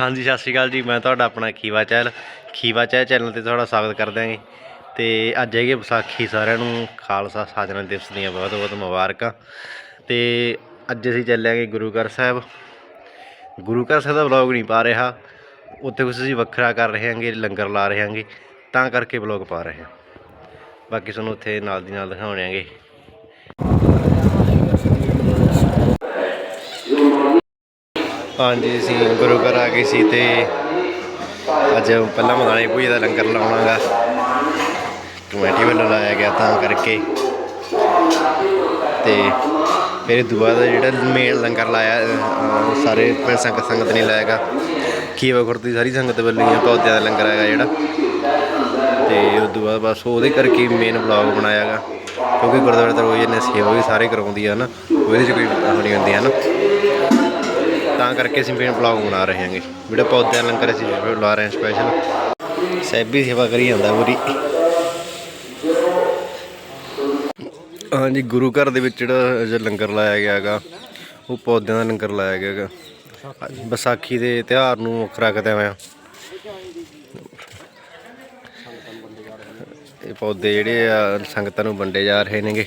ਹਾਂਜੀ, ਸਤਿ ਸ਼੍ਰੀ ਅਕਾਲ ਜੀ। ਮੈਂ ਤੁਹਾਡਾ ਆਪਣਾ ਖੀਵਾ ਚੈਲ ਖੀਵਾ ਚੈਲ ਚੈਨਲ ਤੇ ਤੁਹਾਡਾ ਸਵਾਗਤ ਕਰਦੇ ਹਾਂਗੇ ਤੇ ਅੱਜ ਹੈਗੇ ਵਿਸਾਖੀ ਸਾਰਿਆਂ ਨੂੰ, ਖਾਲਸਾ ਸਾਜਨਾ ਦਿਵਸ ਦੀਆਂ ਬਹੁਤ ਬਹੁਤ ਮੁਬਾਰਕਾਂ। ਤੇ ਅੱਜ ਅਸੀਂ ਚੱਲਾਂਗੇ ਗੁਰੂ ਘਰ ਸਾਹਿਬ। ਗੁਰੂ ਘਰ ਸਾਹਿਬ ਦਾ ਵਲੌਗ ਨਹੀਂ ਪਾ ਰਿਹਾ। ਉੱਥੇ ਕੁਝ ਅਸੀਂ ਵੱਖਰਾ ਕਰ ਰਹੇ ਹਾਂਗੇ, ਲੰਗਰ ਲਾ ਰਹੇ ਹਾਂਗੇ। ਤਾਂ ਕਰਕੇ ਵਲੌਗ ਪਾ ਰਹੇ ਹਾਂ। ਬਾਕੀ ਤੁਹਾਨੂੰ ਉੱਥੇ ਨਾਲ ਦੀ ਨਾਲ ਦਿਖਾਉਣੇ ਆਂਗੇ ਹਾਂਜੀ ਅਸੀਂ ਗੁਰੂ ਘਰ ਆ ਗਏ ਸੀ ਤੇ ਅੱਜ ਪਹਿਲਾਂ ਮਦਾਨੇ ਪੂਜਾ ਦਾ ਲੰਗਰ ਲਾਉਣਾਗਾ। ਕਮੇਟੀ ਵੱਲੋਂ ਲਾਇਆ ਗਿਆ ਤਾਂ ਕਰਕੇ। ਤੇ ਫਿਰ ਦੁਆ ਦਾ ਜਿਹੜਾ ਮੇਨ ਲੰਗਰ ਲਾਇਆ ਅਹ, ਸਾਰੇ ਸੰਗਤ ਸੰਗਤ ਨੇ ਲਾਇਆਗਾ। ਖੀਵਾ ਖੁਰਦੀ ਸਾਰੀ ਸੰਗਤ ਵੱਲੋਂ ਹੀ ਪੌਦਿਆਂ ਦਾ ਲੰਗਰ ਹੈਗਾ ਜਿਹੜਾ। ਤੇ ਉਸ ਤੋਂ ਬਾਅਦ ਬਸ ਉਹਦੇ ਕਰਕੇ ਮੇਨ ਵਲੌਗ ਬਣਾਇਆਗਾ। ਕਿਉਂਕਿ ਗੁਰਦੁਆਰੇ ਤੋਂ ਰੋਜ਼ ਇਹਨੇ ਸੇਵਾ ਵੀ ਸਾਰੇ ਕਰਾਉਂਦੀ ਆ ਨਾ ਉਹਦੇ 'ਚ ਕੋਈ ਨਹੀਂ ਹੁੰਦੀ ਹੈ ਨਾ? ਤਾਂ ਕਰਕੇ ਅਸੀਂ ਮੇਨ ਵਲੌਗ ਬਣਾ ਰਹੇ ਹਾਂਗੇ। ਜਿਹੜੇ ਪੌਦਿਆਂ ਦਾ ਲੰਗਰ ਅਸੀਂ ਲਾ ਰਹੇ ਹਾਂ ਸਪੈਸ਼ਲ ਸੈਬੀ ਸੇਵਾ ਕਰੀ ਜਾਂਦਾ ਪੂਰੀ। ਹਾਂਜੀ, ਗੁਰੂ ਘਰ ਦੇ ਵਿੱਚ ਜਿਹੜਾ ਅੱਜ ਲੰਗਰ ਲਾਇਆ ਗਿਆ ਹੈਗਾ, ਉਹ ਪੌਦਿਆਂ ਦਾ ਲੰਗਰ ਲਾਇਆ ਗਿਆ ਹੈਗਾ। ਵਿਸਾਖੀ ਦੇ ਤਿਉਹਾਰ ਨੂੰ ਮੁੱਖ ਰੱਖਦੇ ਹੋਇਆ। ਇਹ ਪੌਦੇ ਜਿਹੜੇ ਆ, ਸੰਗਤਾਂ ਨੂੰ ਵੰਡੇ ਜਾ ਰਹੇ ਨੇਗੇ।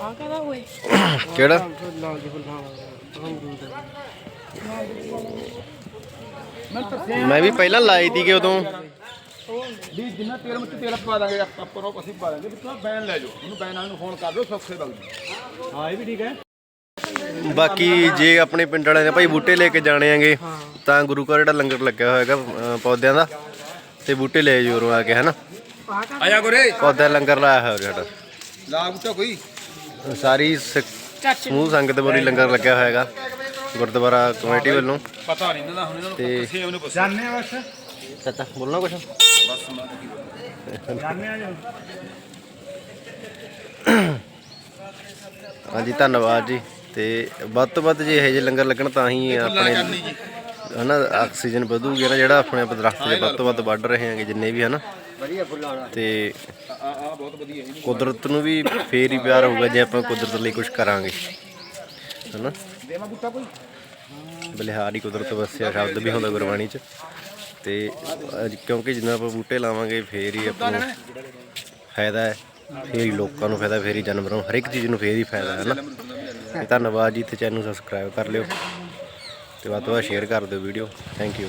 ਆ ਕਹਦਾ ਹੋਏ? ਕਿਹੜਾ? ਲਾਲ ਜੀ ਫੁੱਲਾਂ ਮੈਂ ਵੀ ਪਹਿਲਾਂ ਲਾਈ ਤੀ ਕਿ ਉਦੋਂ। ਵੀ ਜਿੰਨਾ ਤੇਲ ਵਿੱਚ ਤੇਲ ਪਾ ਦਾਂਗੇ ਆਪਾਂ ਨੂੰ ਅਸੀਂ ਪਾ ਦਾਂਗੇ ਵੀ ਤੁਸੀਂ ਬੈਨ ਲੈ ਜਾਓ। ਉਹਨੂੰ ਬੈਨ ਵਾਲੇ ਨੂੰ ਫੋਨ ਕਰ ਦਿਓ ਸੌਖੇ ਬਗ ਹਾਂ ਇਹ ਵੀ ਠੀਕ ਹੈ। ਬਾਕੀ ਜੇ ਆਪਣੇ ਪਿੰਡ ਵਾਲਿਆਂ ਨੇ ਭਾਈ ਬੂਟੇ ਲੈ ਕੇ ਜਾਣੇ ਆਂਗੇ ਤਾਂ ਗੁਰੂ ਘਰ ਜਿਹੜਾ ਲੰਗਰ ਲੱਗਿਆ ਹੋਇਆ ਹੈਗਾ ਅਹ ਪੌਦਿਆਂ ਦਾ ਤੇ ਬੂਟੇ ਲੈ ਉਰੋਂ ਆ ਕੇ ਹਨਾ? ਆਇਆ ਗੋਰੇ ਪੌਦਿਆਂ ਦਾ ਲੰਗਰ ਲਾਇਆ ਹੋਇਆ ਸਾਡਾ। ਲਾ ਬੂਟਾ ਕੋਈ? ਸਾਰੀ ਸਿੱਖ ਸਮੂਹ ਸੰਗਤ ਬੋਰੀ ਲੰਗਰ ਲੱਗਿਆ ਹੋਇਆ ਹੈਗਾ ਗੁਰਦੁਆਰਾ ਕਮੇਟੀ ਵੱਲੋਂ। ਪਤਾ ਨਹੀਂ ਇਹਨਾਂ ਦਾ ਹੁਣ ਇਹਨਾਂ ਨੂੰ ਤੇ ਕਿਸੇ ਉਹਨੂੰ ਪੁੱਛ। ਜਾਣਦੇ ਆ ਬਸ? ਚਾਚਾ ਬੋਲਣਾ ਕੁਛ? ਬਸ ਮੈਂ ਕੀ ਆ ਜੋ ਹਾਂਜੀ ਧੰਨਵਾਦ ਜੀ। ਤੇ ਵੱਧ ਤੋਂ ਵੱਧ ਜੇ ਇਹੋ ਜਿਹੇ ਲੰਗਰ ਲੱਗਣ ਤਾਂ ਹੀ ਆਪਣੇ ਹਨਾ, ਆਕਸੀਜਨ ਵਧੂਗੀ ਨਾ ਜਿਹੜਾ ਆਪਣੇ ਆਪ ਦਰਖਤ ਦੇ ਵੱਧ ਤੋਂ ਵੱਧ ਵੱਢ ਰਹੇ ਹਾਂਗੇ, ਜਿੰਨੇ ਵੀ ਹਨਾ। ਵਧੀਆ ਫੁੱਲਾਂ ਵਾਲਾ ਤੇ ਆ ਆ ਬਹੁਤ ਵਧੀਆ ਕੁਦਰਤ ਨੂੰ ਵੀ ਫੇਰ ਹੀ ਪਿਆਰ ਹੋਊਗਾ, ਜੇ ਆਪਾਂ ਕੁਦਰਤ ਲਈ ਕੁਝ ਕਰਾਂਗੇ। ਹਨਾ? ਦੇਵਾ ਬੂਟਾ ਕੋਈ ਬਲਿਹਾਰੀ ਕੁਦਰਤ ਵਸਿਆ, ਸ਼ਬਦ ਵੀ ਹੁੰਦਾ ਗੁਰਬਾਣੀ 'ਚ। ਤੇ ਕਿਉਂਕਿ ਜਿੰਨਾ ਆਪਾਂ ਬੂਟੇ ਲਾਵਾਂਗੇ, ਫੇਰ ਹੀ ਆਪਾਂ ਨੂੰ ਫਾਇਦਾ ਹੈ। ਫੇਰ ਹੀ ਲੋਕਾਂ ਨੂੰ ਫਾਇਦਾ, ਫੇਰ ਹੀ ਜਾਨਵਰਾਂ ਨੂੰ ਹਰ ਇੱਕ ਚੀਜ਼ ਨੂੰ ਫੇਰ ਹੀ ਫਾਇਦਾ ਹੈ ਨਾ। ਤੇ ਧੰਨਵਾਦ ਜੀ ਤੇ ਚੈਨਲ ਨੂੰ ਸਬਸਕ੍ਰਾਈਬ ਕਰ ਲਿਓ। ਤੇ ਵੱਧ ਤੋਂ ਵੱਧ ਸ਼ੇਅਰ ਕਰ ਦਿਓ ਵੀਡੀਓ ਥੈਂਕ ਯੂ